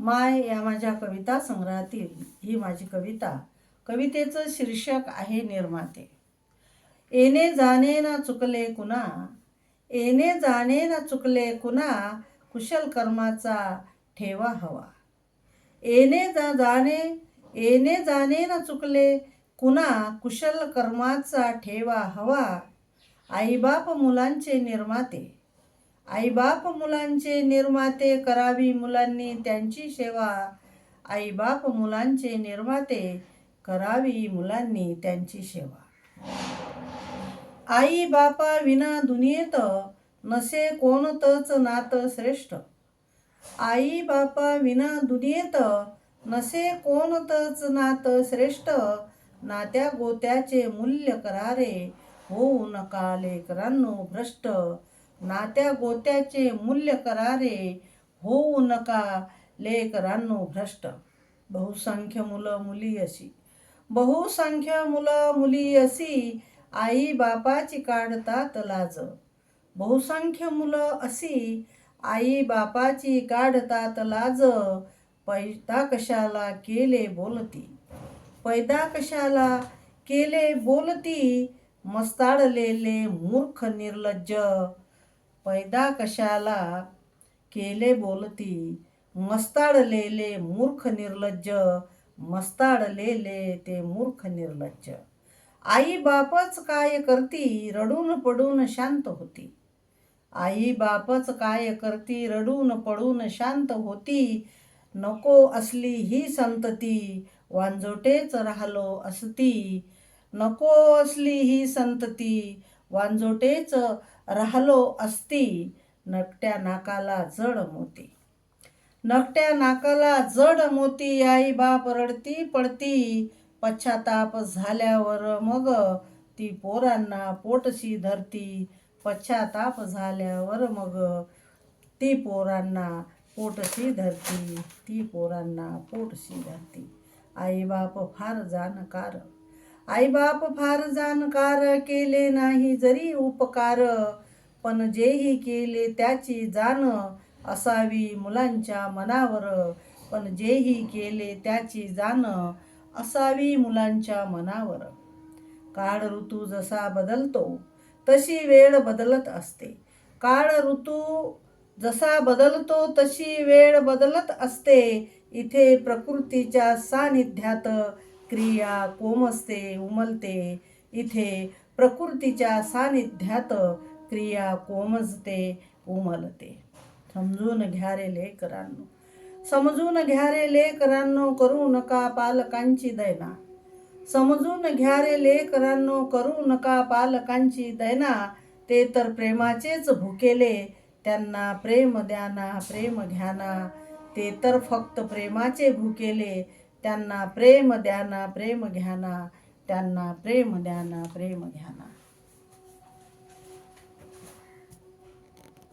माय या माझ्या कविता संग्रहातील ही माझी कविता. कवितेचं शीर्षक आहे निर्माते. येणे जाणे ना चुकले कुणा येणे जाणे ना चुकले कुणा कुशल कर्माचा ठेवा हवा. येणे जा जाणे येणे जाणे ना चुकले कुणा कुशल कर्माचा ठेवा हवा. आईबाप मुलांचे निर्माते. आईबाप मुलांचे निर्माते करावी मुलांनी त्यांची सेवा. आईबाप मुलांचे निर्माते करावी मुलांनी त्यांची सेवा. आई बापा विना दुनियेत नसे कोणतंच नात श्रेष्ठ. आई बापा विना दुनियेत नसे कोणतंच नात श्रेष्ठ. नात्या गोत्याचे मूल्य करारे होऊ नका लेकरांनो भ्रष्ट. नात्या गोत्याचे मूल्य करारे होऊ नका लेकरांनो भ्रष्ट. बहुसंख्य मुलं मुली अशी. बहुसंख्य मुलं मुली अशी आई बापाची काढतात लाज. बहुसंख्य मुलं अशी आई बापाची काढतात लाज. पैदा कशाला केले बोलती? पैदा कशाला केले बोलती? मस्ताडलेले मूर्ख निर्लज्ज. पैदा कशाला केले बोलती? मस्ताडलेले मूर्ख निर्लज्ज मस्ताडलेले ते मूर्ख निर्लज्ज. आई बापच काय करती? रडून पडून शांत होती. आई बापच काय करती? रडून पडून शांत होती. नको असली ही संतती वांजोटेच राहलो असती. नको असली ही संतती वांजोटेच राहलो असती नकट्या नाकाला जड मोती. नकट्या नाकाला जड मोती आई बाप रडती पडती पश्चाताप झाल्यावर मग ती पोरांना पोटशी धरती पश्चाताप झाल्यावर मग ती पोरांना पोटशी धरती ती पोरांना पोटशी धरती. आईबाप फार जाणकार आईबाप फार जाणकार केले नाही जरी उपकार पण जेही केले त्याची जाण असावी मुलांच्या मनावर. पण जेही केले त्याची जाण असावी मुलांच्या मनावर. काळ ऋतू जसा बदलतो तशी वेळ बदलत असते. काळ ऋतू जसा बदलतो तशी वेळ बदलत असते. इथे प्रकृतीच्या सानिध्यात क्रिया कोमसते उमलते इथे प्रकृतीच्या सानिध्यात क्रिया कोमजते उमलते. समजून घ्या रे लेकरांनो. समजून घ्या रे लेकरांनो करू नका पालकांची दैना. समजून घ्या रे लेकरांनो करू नका पालकांची दैना. ते तर प्रेमाचेच भुकेले त्यांना प्रेम द्याना प्रेम घ्याना ते तर फक्त प्रेमाचे भुकेले त्यांना प्रेम द्याना प्रेम घ्याना त्यांना प्रेम द्याना प्रेम घ्याना